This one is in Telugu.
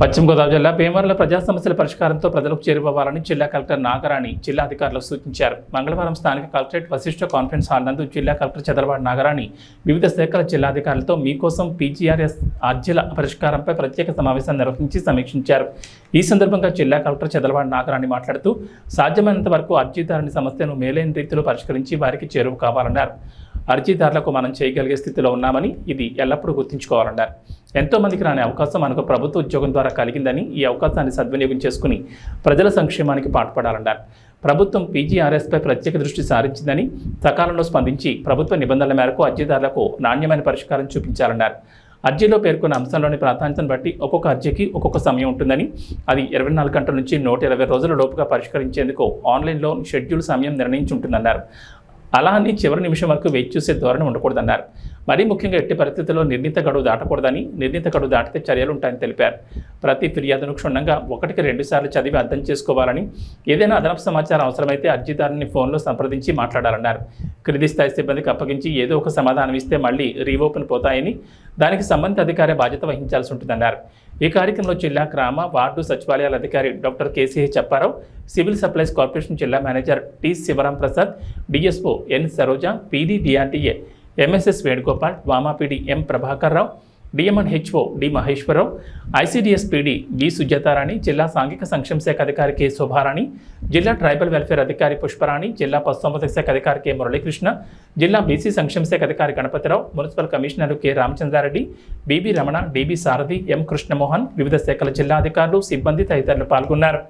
పశ్చిమ గోదావరి జిల్లా భీమవరంలో ప్రజా సమస్యల పరిష్కారంతో ప్రజలకు చేరువవ్వాలని జిల్లా కలెక్టర్ నాగరాణి జిల్లా అధికారులకు సూచించారు. మంగళవారం స్థానిక కలెక్టరేట్ వశిష్ఠ కాన్ఫరెన్స్ హాల్ నందు జిల్లా కలెక్టర్ చదలవాడి నాగరాణి వివిధ శాఖల జిల్లాధికారులతో మీకోసం పీజీఆర్ఎస్ అర్జీల పరిష్కారంపై ప్రత్యేక సమావేశం నిర్వహించి సమీక్షించారు. ఈ సందర్భంగా జిల్లా కలెక్టర్ చదలవాడి నాగరాణి మాట్లాడుతూ సాధ్యమైనంత వరకు అర్జీదారుని సమస్యను మేలైన రీతిలో పరిష్కరించి వారికి చేరువ కావాలన్నారు. అర్జీదారులకు మనం చేయగలిగే స్థితిలో ఉన్నామని ఇది ఎల్లప్పుడూ గుర్తుంచుకోవాలన్నారు ఎంతోమందికి రాని అవకాశం మనకు ప్రభుత్వ ఉద్యోగం ద్వారా కలిగిందని ఈ అవకాశాన్ని సద్వినియోగం చేసుకుని ప్రజల సంక్షేమానికి పాటుపడాలన్నారు ప్రభుత్వం పీజీఆర్ఎస్పై ప్రత్యేక దృష్టి సారించిందని సకాలంలో స్పందించి ప్రభుత్వ నిబంధనల మేరకు అర్జీదారులకు నాణ్యమైన పరిష్కారం చూపించాలన్నారు అర్జీలో పేర్కొన్న అంశంలోని ప్రాధాన్యతను బట్టి ఒక్కొక్క అర్జీకి ఒక్కొక్క సమయం ఉంటుందని అది ఇరవై నాలుగు గంటల నుంచి నూట ఇరవై రోజుల లోపుగా పరిష్కరించేందుకు ఆన్లైన్లో షెడ్యూల్ సమయం నిర్ణయించి ఉంటుందన్నారు అలా అని చివరి నిమిషం వరకు వేచి చూసే ధోరణి ఉండకూడదన్నారు. మరీ ముఖ్యంగా ఎట్టి పరిస్థితుల్లో నిర్ణీత గడువు దాటకూడదని నిర్ణీత గడువు దాటితే చర్యలు ఉంటాయని తెలిపారు. ప్రతి ఫిర్యాదును క్షుణ్ణంగా ఒకటికి రెండుసార్లు చదివి అర్థం చేసుకోవాలని ఏదైనా అదనపు సమాచారం అవసరమైతే అర్జీదారుని ఫోన్లో సంప్రదించి మాట్లాడాలన్నారు. క్రింది స్థాయి సిబ్బందికి అప్పగించి ఏదో ఒక సమాధానం ఇస్తే మళ్ళీ రీఓపెన్ పోతాయని దానికి సంబంధిత అధికారి బాధ్యత వహించాల్సి ఉంటుందన్నారు. ఈ కార్యక్రమంలో జిల్లా గ్రామ వార్డు సచివాలయాల అధికారి doctor KCH Chepparao civil supplies corporation జిల్లా manager T Sivaram Prasad DSO N Saroja PD DRDA MSS Venugopal వామాపీడి M Prabhakar Rao DMN HO D Maheswara Rao ICDS PD B Sujatha Rani జిల్లా సాంఘిక సంక్షేమ శాఖ అధికారి కె శోభారాణి జిల్లా ట్రైబల్ వెల్ఫేర్ అధికారి పుష్పరాణి జిల్లా పశుసంవర్ధక శాఖ అధికారి కె మురళీకృష్ణ జిల్లా బీసీ సంక్షేమ శాఖ అధికారి Ganapathi Rao municipal commissioner K Ramachandra Reddy BB Ramana DB Sarathi M Krishna Mohan వివిధ శాఖల జిల్లా అధికారులు సిబ్బంది తదితరులు పాల్గొన్నారు.